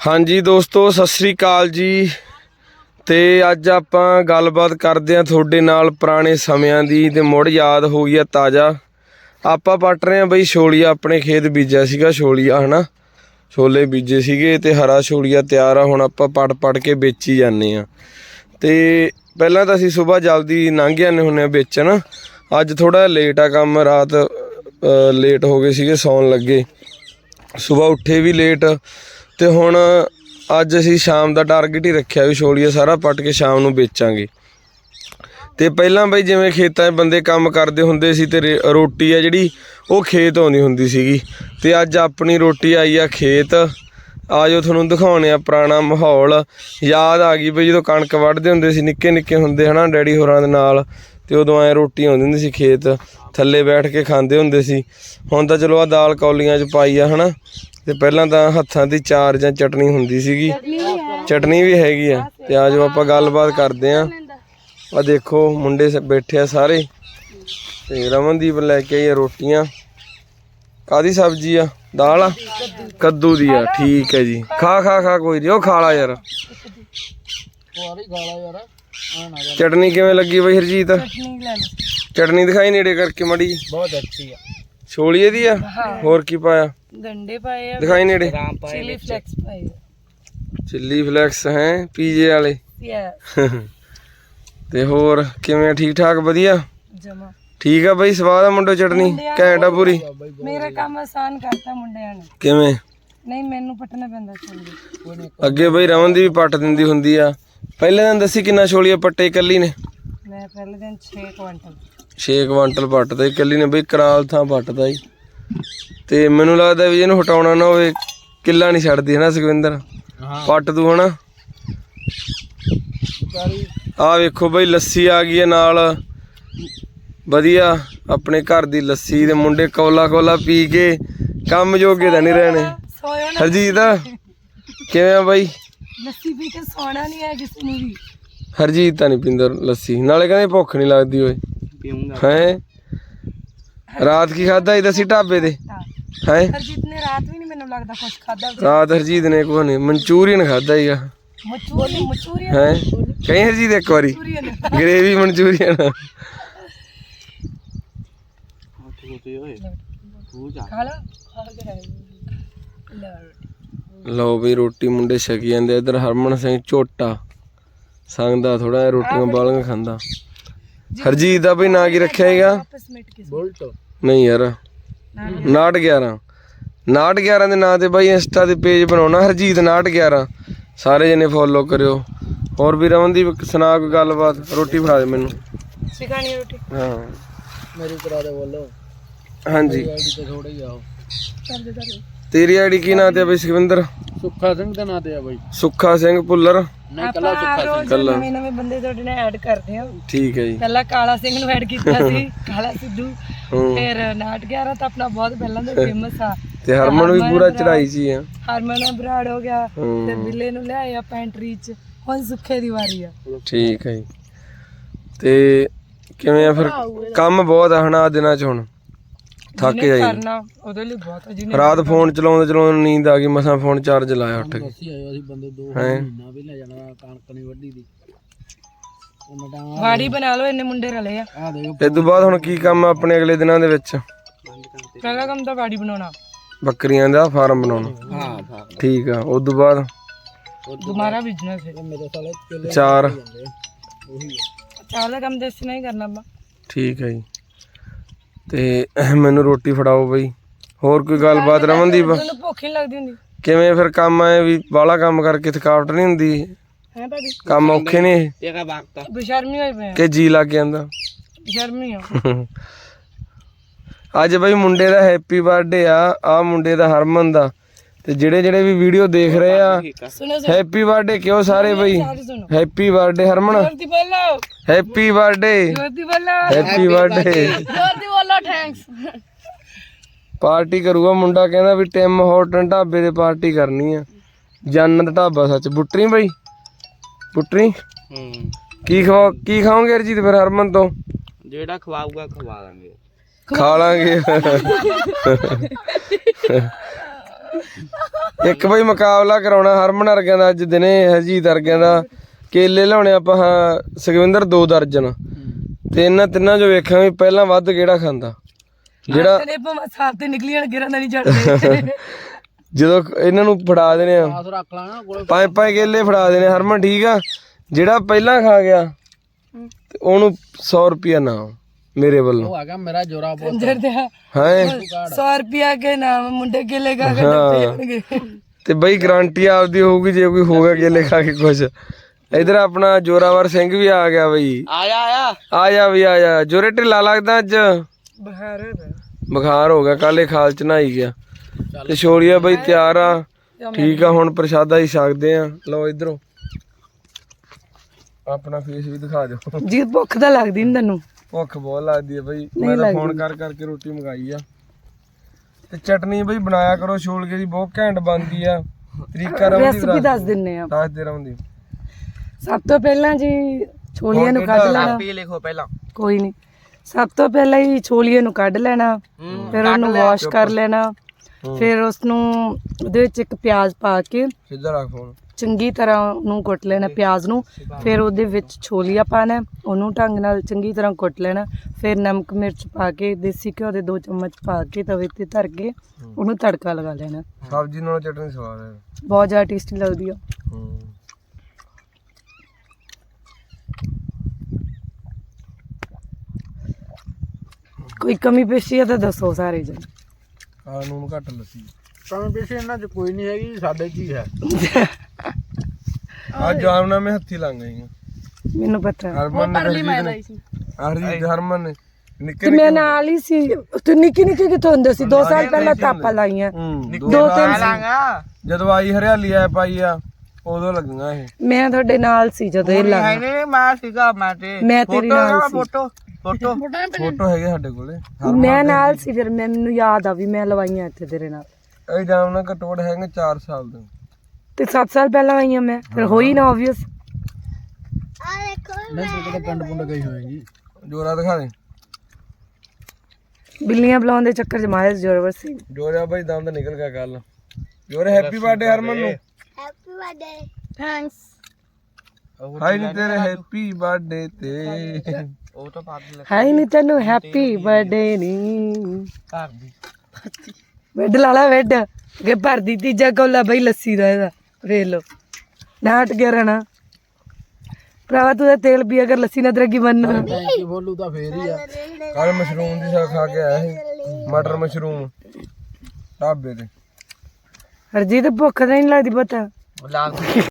ਹਾਂਜੀ ਦੋਸਤੋ, ਸਤਿ ਸ੍ਰੀ ਅਕਾਲ ਜੀ। ਤੇ ਅੱਜ ਆਪਾਂ ਗੱਲਬਾਤ ਕਰਦੇ ਆਂ ਤੁਹਾਡੇ ਨਾਲ ਪੁਰਾਣੇ ਸਮਿਆਂ ਦੀ ਤੇ ਮੁੜ ਯਾਦ ਹੋ ਗਈ ਆ ਤਾਜ਼ਾ। ਆਪਾਂ ਪੱਟ ਰਹੇ ਆਂ ਬਈ ਛੋਲੀਆ, ਆਪਣੇ ਖੇਤ ਬੀਜਿਆ ਸੀਗਾ ਛੋਲੀਆ, ਹਨਾ? ਛੋਲੇ ਬੀਜੇ ਸੀਗੇ ਤੇ ਹਰਾ ਛੋਲੀਆ ਤਿਆਰ ਆ, ਹੁਣ ਆਪਾਂ ਪੜ ਪੜ ਕੇ ਵੇਚੀ ਜਾਂਦੇ ਆ ਤੇ ਪਹਿਲਾਂ ਤਾਂ ਅਸੀਂ ਸਵੇਰ ਜਲਦੀ ਲੰਘ ਜਾਂਦੇ ਹੁੰਨੇ ਆ ਵੇਚਣ। ਅੱਜ ਥੋੜਾ ਲੇਟ ਆ, ਕੰਮ ਰਾਤ ਲੇਟ ਹੋ ਗਏ ਸੀਗੇ, ਸੌਣ ਲੱਗੇ। ਸਵੇਰ ਉੱਠੇ ਵੀ ਲੇਟ ਤੇ ਹੁਣ ਅੱਜ ਅਸੀਂ ਸ਼ਾਮ ਦਾ ਟਾਰਗੇਟ ਹੀ ਰੱਖਿਆ ਵੀ ਛੋਲੀਆ ਸਾਰਾ ਪੱਟ ਕੇ ਸ਼ਾਮ ਨੂੰ ਵੇਚਾਂਗੇ। ਤੇ ਪਹਿਲਾਂ ਬਈ ਜਿਵੇਂ ਖੇਤਾਂ 'ਚ ਬੰਦੇ ਕੰਮ ਕਰਦੇ ਹੁੰਦੇ ਸੀ ਤੇ ਰੇ- ਰੋਟੀ ਆ ਜਿਹੜੀ, ਉਹ ਖੇਤ ਆਉਂਦੀ ਹੁੰਦੀ ਸੀਗੀ। ਤੇ ਅੱਜ ਆਪਣੀ ਰੋਟੀ ਆਈ ਆ ਖੇਤ। ਆਜੋ ਤੁਹਾਨੂੰ ਦਿਖਾਉਣੇ ਆ ਪੁਰਾਣਾ ਮਾਹੌਲ। ਯਾਦ ਆ ਗਈ ਬਈ ਜਦੋਂ ਕਣਕ ਵੱਢਦੇ ਹੁੰਦੇ ਸੀ, ਨਿੱਕੇ ਨਿੱਕੇ ਹੁੰਦੇ ਹਨਾ, ਡੈਡੀ ਹੋਰਾਂ ਦੇ ਨਾਲ। ਤੇ ਉਦੋਂ ਐ ਰੋਟੀ ਆਉਂਦੀ ਹੁੰਦੀ ਸੀ ਖੇਤ। ਥੱਲੇ ਬੈਠ ਕੇ ਖਾਂਦੇ ਹੁੰਦੇ ਸੀ। ਹੁਣ ਤਾਂ ਚਲੋ ਆ ਦਾਲ ਕੌਲੀਆਂ 'ਚ ਪਾਈ ਆ ਹਨਾ। ਤੇ ਪਹਿਲਾਂ ਤਾਂ ਹੱਥਾਂ ਦੀ ਚਾਰ ਜਾਂ ਚਟਨੀ ਹੁੰਦੀ ਸੀਗੀ। ਚਟਨੀ ਵੀ ਹੈਗੀ ਆ। ਤੇ ਆਜੋ ਆਪਾਂ ਗੱਲਬਾਤ ਕਰਦੇ ਆ। ਆ ਦੇਖੋ ਮੁੰਡੇ ਸ- ਬੈਠੇ ਆ ਸਾਰੇ। ਤੇ ਰਮਨਦੀਪ ਲੈ ਕੇ ਆਈ ਆ ਰੋਟੀਆਂ। ਕਾਦੀ ਸਬਜ਼ੀ ਆ? ਦਾਲ ਆ? ਕੱਦੂ ਦੀ ਆ ਠੀਕ ਹੈ ਜੀ। ਖਾ ਖਾ ਖਾ ਕੋਈ ਨਹੀਂ ਉਹ ਖਾ ਲਾ ਯਾਰ। ਚਟਨੀ ਕਿਵੇਂ ਲੱਗੀ ਬਈ ਹਰਜੀਤ? ਚਟਨੀ ਦਿਖਾਈ ਨੇੜੇ ਕਰਕੇ ਮੜੀ ਬਹੁਤ ਅੱਛੀ ਆ। ਛੋਲੀਏ ਦੀ ਆ? ਹੋਰ ਕੀ ਪਾਇਆ? ਗੰਡੇ ਪਾਏ ਆ ਦਿਖਾਈ ਨੇੜੇ। ਚਿਲੀ ਫਲੈਕਸ ਪਾਏ ਚਿੱਲੀ ਫਲੈਕਸ ਹੈ ਪੀਜੇ ਵਾਲੇ। ਯਾ। ਤੇ ਹੋਰ ਕਿਵੇਂ? ਠੀਕ ਠਾਕ ਵਧੀਆ? ਜਮਾ। ਠੀਕ ਆ ਬਈ ਸਵਾਦ ਆ ਮੁੰਡੋ ਚਟਨੀ? ਘੈਂਟ ਆ ਪੂਰੀ? ਮੇਰਾ ਕੰਮ ਆਸਾਨ ਕਰਤਾ ਮੁੰਡਿਆਂ ਨੇ। ਕਿਵੇਂ? ਨਹੀਂ ਮੈਨੂੰ ਪਟਣਾ ਪੈਂਦਾ ਚੰਗੀ। ਅੱਗੇ ਬਈ ਰਮਨ ਦੀ ਵੀ ਪੱਟ ਦਿੰਦੀ ਹੁੰਦੀ ਆ। ਪਹਿਲੇ ਦਿਨ ਦੱਸੀ ਕਿੰਨਾ ਛੋਲੀਆ ਪੱਟੇ ਇਕੱਲੀ ਨੇ? ਮੈਂ ਪਹਿਲੇ ਦਿਨ 6 ਕੁਇੰਟਲ 6 ਕੁਆਂਟਲ ਪੱਟਦਾ ਇਕੱਲੀ ਨੇ ਬਈ ਕਰਾਲ ਥਾਂ ਪੱਟਦਾ ਈ। ਤੇ ਮੈਨੂੰ ਲੱਗਦਾ ਵੀ ਇਹਨੂੰ ਹਟਾਉਣਾ ਨਾ ਹੋਵੇ ਕਿੱਲਾ ਨਹੀਂ ਛੱਡਦੀ ਹਨਾ ਸੁਖਵਿੰਦਰ? ਪੱਟ ਤੂੰ ਹਨਾ? ਆ ਵੇਖੋ ਬਈ ਲੱਸੀ ਆ ਗਈ ਹੈ ਨਾਲ। ਵਧੀਆ ਆਪਣੇ ਘਰ ਦੀ ਲੱਸੀ ਦੇ ਮੁੰਡੇ ਕੋਲਾ ਕੋਲਾ ਪੀ ਕੇ ਕੰਮ ਜੋਗੇ ਤਾਂ ਨਹੀਂ ਰਹਿਣੇ। ਨਾ ਹਰਜੀਤ ਕਿਵੇਂ ਆ ਬਾਈ? ਲੱਸੀ ਪੀ ਕੇ ਸੋਣਾ ਨਹੀਂ ਹੈ ਕਿਸੇ ਨੂੰ ਵੀ। ਹਰਜੀਤ ਤਾਂ ਨਹੀਂ ਪੀਂਦਾ ਲੱਸੀ। ਨਾਲੇ ਕਹਿੰਦੇ ਭੁੱਖ ਨਹੀਂ ਲੱਗਦੀ ਓਏ। ਪੀਉਂਗਾ ਹੈ? ਰਾਤ ਕੀ ਖਾਦਾ ਸੀ ਦੱਸੀ ਢਾਬੇ ਤੇ? ਹੈ। ਹਰਜੀਤ ਨੇ ਰਾਤ ਵੀ ਨਹੀਂ ਮੈਨੂੰ ਲੱਗਦਾ ਕੁਝ ਖਾਦਾ ਰਾਤ ਹਰਜੀਤ ਨੇ ਕੋਈ ਨਹੀਂ ਮਨਚੂਰੀਅਨ ਖਾਦਾ ਹੀਗਾ ਮਚੂਰੀ ਮਚੂਰੀਅਨ ਹੈ? ਕਹੀਂ ਹਰਜੀਤ ਇੱਕ ਵਾਰੀ? Manchurian gravy manchurian. ਖਾ ਲਾ ਖਾ ਕੇ ਹੈ ਲੈ। ਲਓ ਵੀ ਰੋਟੀ ਮੁੰਡੇ ਛਕੀ ਜਾਂਦੇ ਇਧਰ ਹਰਮਨ ਸਿੰਘ ਝੋਟਾ। ਸੰਗਦਾ ਥੋੜਾ ਜਿਹਾ ਰੋਟੀਆਂ ਬਾਲੀਆਂ ਖਾਂਦਾ। ਹਰਜੀਤ ਦਾ ਬਈ ਨਾਂ ਕੀ ਰੱਖਿਆ ਹੈਗਾ? ਵਾਪਸ ਮਿਟ ਕੇ ਬੋਲਟ। ਨਹੀਂ ਯਾਰ। ਨਾਟ 11 ਨਾਟ 11 ਦੇ ਨਾਂ ਤੇ ਬਾਈ ਇੰਸਟਾ ਤੇ ਪੇਜ ਬਣਾਉਣਾ ਹਰਜੀਤ ਨਾਟ 11 ਸਾਰੇ ਜਣੇ ਫੋਲੋ ਕਰਿਓ। ਹੋਰ ਵੀ ਰਮਨਦੀਪ ਸੁਣਾ ਕੋਈ ਗੱਲਬਾਤ? ਰੋਟੀ ਫੜਾ ਦੇ ਮੈਨੂੰ। ਸਿਖਾਣੀ ਰੋਟੀ? ਹਾਂ। ਮੇਰੀ ਕਰਾ ਦੇ ਬੋਲੋ। ਹਾਂਜੀ। ਥੋੜਾ ਹੀ ਆਓ ਚੱਲ ਦੇ ਦੇ। ਤੇਰੀ ਆਈਡੀ ਕੀ ਨਾਂ ਤੇ ਆ ਬਈ ਸੁਖਵਿੰਦਰ ਸੁੱਖਾ ਸਿੰਘ ਦਾ ਨਾਂ ਤੇ ਆ ਬਾਈ। ਸੁੱਖਾ ਸਿੰਘ ਪੁੱਲਰ। ਨਹੀਂ ਕੱਲਾ ਸੁੱਖਾ ਸਿੰਘ। ਕੱਲਾ। ਨਵੇਂ ਨਵੇਂ ਬੰਦੇ ਤੁਹਾਡੇ ਨਾਲ ਐਡ ਕਰਦੇ ਆ ਠੀਕ ਹੈ ਜੀ। ਪਹਿਲਾਂ ਕਾਲਾ ਸਿੰਘ ਨੂੰ ਐਡ ਕੀਤਾ ਸੀ ਕਾਲਾ ਸਿੱਧੂ। ਹੂੰ। ਫਿਰ ਨਾਟ 11 ਤਾਂ ਆਪਣਾ ਬਹੁਤ ਪਹਿਲਾਂ ਤੋਂ ਫੇਮਸ ਆ। ਤੇ ਹਰਮਨ ਵੀ ਪੂਰਾ ਚੜਾਈ ਸੀ ਆ। ਹਰਮਨ ਬਰਾੜ ਹੋ ਗਿਆ ਤੇ ਹੂੰ। ਬਿੱਲੇ ਨੂੰ ਲਿਆਏ ਆ ਪੈਂਟਰੀ ਚ। ਹੁਣ ਸੁੱਖੇ ਦੀ ਵਾਰੀ ਆ। ਠੀਕ ਹੈ ਜੀ। ਤੇ ਕਿਵੇਂ ਆ ਫਿਰ? ਕੰਮ ਬਹੁਤ ਆ ਹਨਾ ਦਿਨਾਂ ਚ ਹੁਣ। ਥੱਕ ਜਿਹਨੇ ਜਾਈ ਕਰਨਾ ਉਹਦੇ ਲਈ ਬਹੁਤ ਆ ਜਿਹਨੇ ਰਾਤ ਫੋਨ ਚਲਾਉਂਦੇ ਚਲਾਉਂਦੇ ਨੀਂਦ ਆ ਗਈ ਮਸਾਂ ਫੋਨ ਚਾਰਜ ਲਾਇਆ ਉੱਠ ਕੇ। ਅਸੀਂ ਆਏ ਅਸੀਂ ਬੰਦੇ ਦੋ ਹੈ? ਮਹੀਨਾ ਵੀ ਲੈ ਜਾਣਾ ਕਣਕ ਨਹੀਂ ਵੱਢੀ ਦੀ। ਵਾੜੀ ਬਣਾ ਲਓ ਇੰਨੇ ਮੁੰਡੇ ਰਲੇ ਆ। ਆ ਦੇਖੋ ਇਸ ਤੋਂ ਬਾਅਦ ਹੁਣ ਕੀ ਕੰਮ ਆ ਆਪਣੇ ਅਗਲੇ ਦਿਨਾਂ ਦੇ ਵਿੱਚ? ਪਹਿਲਾ ਕੰਮ ਤਾਂ ਵਾੜੀ ਬਣਾਉਣਾ। ਬੱਕਰੀਆਂ ਦਾ ਫਾਰਮ ਬਣਾਉਣਾ। ਹਾਂ ਠੀਕ ਆ ਉਸ ਤੋਂ ਬਾਅਦ? ਤੁਹਾਡਾ ਬਿਜ਼ਨਸ ਹੈ। ਮੇਰੇ ਸਾਲੇ ਚਾਰ। ਚਾਰ ਦਾ ਕੰਮ ਦੇਸੀ ਨਹੀਂ ਕਰਨਾ ਆਪਾਂ। ਠੀਕ ਹੈ ਜੀ। ਤੇ ਮੈਨੂੰ ਰੋਟੀ ਫੜਾਓ ਬਈ। ਹੋਰ ਕੋਈ ਗੱਲਬਾਤ ਰਮਨਦੀਪ? ਮੈਨੂੰ ਭੁੱਖ ਹੀ ਲੱਗਦੀ ਹੁੰਦੀ। ਕਿਵੇਂ ਫਿਰ ਕੰਮ ਆਏ ਵੀ ਬਾਹਲਾ ਕੰਮ ਕਰਕੇ ਥਕਾਵਟ ਨਹੀਂ ਹੁੰਦੀ? ਹੈ ਭਾਬੀ? ਕੰਮ ਔਖੇ ਨੇ? ਇਹ? ਤੇਰਾ ਬਾਗਤਾ ਬਸ਼ਰਮੀ ਹੋਈ ਪਏ ਆ। ਕਿ ਜੀ ਲੱਗ ਜਾਂਦਾ? ਬਸ਼ਰਮੀ ਆ। ਅੱਜ ਬਈ ਮੁੰਡੇ ਦਾ ਹੈਪੀ ਬਰਥਡੇ ਆ ਆ ਮੁੰਡੇ ਦਾ ਹਰਮਨ ਦਾ। ਤੇ ਜਿਹੜੇ ਜਿਹੜੇ ਵੀ ਵੀਡੀਓ ਦੇਖ ਰਹੇ ਆ ਸੁਣੋ ਹੈਪੀ ਬਰਥਡੇ ਕਿਉਂ ਸਾਰੇ ਬਈ? ਹੈਪੀ ਬਰਥਡੇ ਹਰਮਨ। ਜੋਰਦੀ ਬੋਲੋ। ਹੈਪੀ ਬਰਥਡੇ ਜੋਰਦੀ ਬੋਲੋ। ਹੈਪੀ ਬਰਥਡੇ ਜੋਰਦੀ ਬੋਲੋ ਥੈਂਕਸ ਪਾਰਟੀ ਕਰੂਗਾ ਮੁੰਡਾ ਕਹਿੰਦਾ ਵੀ ਟਿਮ ਹੋਟਲ ਢਾਬੇ ਤੇ ਪਾਰਟੀ ਕਰਨੀ ਆ। ਜੰਨਤ ਢਾਬਾ ਸੱਚ। ਬੁੱਟਰੀ ਬਈ? ਬੁੱਟਰੀ? ਹੂੰ। ਕੀ ਖਵਾ ਕੀ ਖਾਓਗੇ ਅਰਜੀਤ ਫਿਰ ਹਰਮਨ ਤੋਂ? ਜਿਹੜਾ ਖਵਾਊਗਾ ਖਵਾ ਦਾਂਗੇ ਖਾ ਲਾਂਗੇ। ਇੱਕ ਬਈ ਮੁਕਾਬਲਾ ਕਰਾਉਣਾ ਹਰਮਨ ਵਰਗਿਆਂ ਦਾ ਅੱਜ ਦਿਨੇ ਹਰਜੀਤ ਵਰਗਿਆਂ ਦਾ। ਕੇਲੇ ਲਾਉਣੇ ਆਪਾਂ ਹਾਂ ਸੁਖਵਿੰਦਰ ਦੋ ਦਰਜਨ। ਤੇ ਇਹਨਾਂ ਤਿੰਨਾਂ ਚੋਂ ਵੇਖਾਂਗੇ ਪਹਿਲਾਂ ਵੱਧ ਕਿਹੜਾ ਖਾਂਦਾ। ਜਿਹੜਾ ਤੇਰੇ ਭਾਵੇਂ ਸਾਫ਼ ਤੇ ਨਿਕਲੀਆਂ ਗਿਰਾਂ ਦਾ ਨਹੀਂ ਛੱਡਦੇ ਜਦੋਂ ਇਹਨਾਂ ਨੂੰ ਫੜਾ ਦੇਣੇ ਆ। ਰੱਖ ਲੈਣਾ ਕੋਲੇ ਪੰਜ ਪੰਜ ਕੇਲੇ ਫੜਾ ਦੇਣੇ ਹਰਮਨ ਠੀਕ ਆ? ਜਿਹੜਾ ਪਹਿਲਾਂ ਖਾ ਗਿਆ ਤੇ ਉਹਨੂੰ 100 ਰੁਪਿਆ ਨਾ ਮੇਰੇ ਵੱਲੋਂ। ਉਹ ਆ ਗਿਆ ਮੇਰਾ ਜੋਰਾ ਬਹੁਤ ਕੰਜਰ ਦੇ ਹੈ? 100 ਰੁਪਿਆ ਕੇ ਨਾਮ ਮੁੰਡੇ ਕੇਲੇ ਖਾ ਕੇ ਜਾਣਗੇ ਤੇ ਬਈ ਗਾਰੰਟੀ ਆਪਦੀ ਹੋਊਗੀ ਜੇ ਕੋਈ ਹੋ ਗਿਆ ਕੇਲੇ ਖਾ ਕੇ ਕੁਛ। ਇਧਰ ਆਪਣਾ ਜੋਰਾਵਰ ਸਿੰਘ ਵੀ ਆ ਗਿਆ ਬਈ। ਆਇਆ ਆਇਆ। ਆ ਜਾ ਵੀ ਆ ਜਾ। ਜੋਰੇ ਢਿੱਲਾ ਲੱਗਦਾ ਅੱਜ? ਬਹਾਰ ਬੁਖਾਰ ਹੋ ਗਿਆ ਕਾਲੇ ਖਾਲ ਚ ਨਹਾਈ ਗਿਆ। ਤੇ ਛੋਲੀਆ ਬਈ ਤਿਆਰ ਆ। ਠੀਕ ਆ ਹੁਣ ਪ੍ਰਸ਼ਾਦਾ ਹੀ ਛਕਦੇ ਆ। ਲਓ ਇਧਰੋਂ। ਆਪਣਾ ਫੇਸ ਵੀ ਦਿਖਾ ਦਿਓ। ਜੀ ਭੁੱਖ ਤਾਂ ਲੱਗਦੀ ਨਹੀਂ ਤੈਨੂੰ। ਭੁੱਖ ਬਹੁਤ ਲੱਗਦੀ ਹੈ ਬਈ। ਮੈਂ ਤਾਂ ਫੋਨ ਕਰ ਕਰਕੇ ਰੋਟੀ ਮੰਗਾਈ ਆ। ਤੇ ਚਟਨੀ ਬਈ ਬਣਾਇਆ ਕਰੋ ਛੋਲਗੇ ਦੀ ਬਹੁਤ ਘੈਂਟ ਬਣਦੀ ਆ। ਤਰੀਕਾ ਰਵਦੀ ਰੈਸਪੀ ਦੱਸ ਦਿੰਨੇ ਆ। ਦੱਸ ਦੇ ਰਵਦੀ ਸਭ ਤੋਂ ਪਹਿਲਾਂ ਜੀ ਛੋਲੀਆਂ ਨੂੰ ਕੱਢ ਲੈਣਾ। ਪੀ ਲਿਖੋ ਪਹਿਲਾਂ। ਕੋਈ ਨਹੀਂ। ਸਭ ਤੋਂ ਪਹਿਲਾਂ ਹੀ ਛੋਲੀਏ ਨੂੰ ਕੱਢ ਲੈਣਾ। ਫਿਰ ਉਹਨੂੰ ਵਾਸ਼ ਕਰ ਲੈਣਾ। ਫਿਰ ਉਸ ਨੂੰ ਉਹਦੇ ਵਿੱਚ ਇੱਕ ਪਿਆਜ਼ ਪਾ ਕੇ ਸਿੱਧਾ ਰੱਖ ਫੋਨ। ਚੰਗੀ ਤਰ੍ਹਾਂ ਉਹਨੂੰ ਕੁੱਟ ਲੈਣਾ ਪਿਆਜ਼ ਨੂੰ। ਫਿਰ ਉਹਦੇ ਵਿੱਚ ਛੋਲੀਆ ਪਾਣਾ ਉਹਨੂੰ ਢੰਗ ਨਾਲ ਚੰਗੀ ਤਰ੍ਹਾਂ ਕੁੱਟ ਲੈਣਾ। ਫਿਰ ਨਮਕ ਮਿਰਚ ਪਾ ਕੇ ਦੇਸੀ ਘਿਓ ਦੇ ਦੋ ਚਮਚ ਪਾ ਕੇ ਤਵੇ ਤੇ ਧਰ ਕੇ ਉਹਨੂੰ ਤੜਕਾ ਲਗਾ ਲੈਣਾ। ਸਬਜ਼ੀ ਨਾਲ ਚਟਨੀ ਸਵਾਦ ਹੈ। ਬਹੁਤ ਜ਼ਿਆਦਾ ਟੇਸਟੀ ਲੱਗਦੀ ਆ। ਹੂੰ। ਕੋਈ ਕਮੀ ਪੇਸ਼ੀ ਆ ਤਾਂ ਦੱਸੋ ਸਾਰੇ ਜਣ। ਆ ਨੂਨ ਘੱਟ ਲੱਸੀ। ਕਮੇ ਪਿੱਛੇ ਇਹਨਾਂ ਚ ਕੋਈ ਨਹੀਂ ਹੈਗੀ ਸਾਡੇ ਚ ਹੀ ਹੈ। ਆ ਜਾਮਨਾ ਮੈਂ ਹੱਥੀ ਲੰਘ ਗਈ ਮੈਨੂੰ ਪਤਾ ਹਰਮਨ ਨੇ ਪਰਲੀ ਮੈਂ ਲਈ ਸੀ। ਹਰਜੀਤ ਹਰਮਨ ਨੇ। ਨਿੱਕੇ ਤੇ ਮੈਂ ਨਾਲ ਹੀ ਸੀ। ਤੂੰ ਨਿੱਕੀ ਨਿੱਕੀ ਕਿੱਥੋਂ ਹੁੰਦੇ ਸੀ? 2 ਸਾਲ ਪਹਿਲਾਂ ਤਾਪਾ ਲਾਈਆਂ। ਦੋ ਤਿੰਨ ਜਦੋਂ ਆਈ ਹਰਿਆਲੀ ਆ ਪਾਈ ਆ ਉਦੋਂ ਲੱਗੀਆਂ ਇਹ। ਮੈਂ ਤੁਹਾਡੇ ਨਾਲ ਸੀ ਜਦੋਂ ਇਹ ਲੱਗਾ ਨਹੀਂ ਮੈਂ ਸੀਗਾ ਮੈਂ ਤੇ ਮੈਂ ਤੇਰੀ ਨਾਲ ਸੀ। ਫੋਟੋ। ਫੋਟੋ? ਫੋਟੋ ਹੈਗੇ ਸਾਡੇ ਕੋਲੇ। ਮੈਂ ਨਾਲ ਸੀ ਫਿਰ ਮੈਨੂੰ ਯਾਦ ਆ ਵੀ ਮੈਂ ਲਵਾਈਆਂ ਇੱਥੇ ਤੇਰੇ ਨਾਲ। ਇਹ ਜਾਮਨਾ ਘਟੋੜ ਹੈਗੇ 4 ਸਾਲ ਦੇ। ਤੇ 7 ਸਾਲ ਪਹਿਲਾਂ ਆਈਆਂ ਮੈਂ ਫਿਰ ਹੋਈ ਨਾ ਆਬਵੀਅਸ ਨਹੀਂ ਤੂੰ ਕਿਤੇ ਪਿੰਡ ਪੁੰਡ ਗਈ ਹੋਏਗੀ। ਜੋਰਾ ਦਿਖਾ ਦੇ। ਬਿੱਲੀਆਂ ਬੁਲਾਉਣ ਦੇ ਚੱਕਰ ਚ ਮਾਇਆ ਜ਼ੋਰਵਰ ਸੀ। ਜੋਰਿਆ ਭਾਈ ਦਮ ਤਾਂ ਨਿਕਲ ਗਿਆ ਕੱਲ। ਜੋਰੇ ਹੈਪੀ ਬਰਥਡੇ ਹਰਮਨ ਨੂੰ। ਹਾਈ ਨਹੀਂ ਤੇਰੇ ਹੈਪੀ ਬਰਥਡੇ ਤੇ। ਉਹ ਤਾਂ ਹਾਈ ਤੈਨੂੰ ਹੈਪੀ ਬਰਥਡੇ ਨੀ। ਘਰ ਦੀ। ਵੈਡ ਲਾਲਾ ਵੈਡ ਕਿ ਭਰਦੀ ਤੀਜਾ ਕੋਲਾ ਬਈ ਲੱਸੀ ਦਾ ਇਹਦਾ। ਵੇਖ ਲੋ ਨਾਟ ਗਿਆ ਰਹਿਣਾ ਭਰਾਵਾ ਤੂੰ ਤਾਂ ਤੇਲ ਪੀ ਅਗਰ ਲੱਸੀ ਨਾ ਤਰਗੀ ਬਣਨਾ ਟੈਂਕੀ ਬੋਲੂ ਤਾਂ ਫੇਰ ਹੀ ਆ। ਕੱਲ ਮਸ਼ਰੂਮ ਦੀ ਸਾਗ ਖਾ ਕੇ ਆਇਆ ਸੀ। ਮਟਰ ਮਸ਼ਰੂਮ। ਢਾਬੇ ਤੇ। ਹਰਜੀਤ ਭੁੱਖ ਤਾਂ ਨਹੀਂ ਲੱਗਦੀ ਪਤਾ। ਲਾ।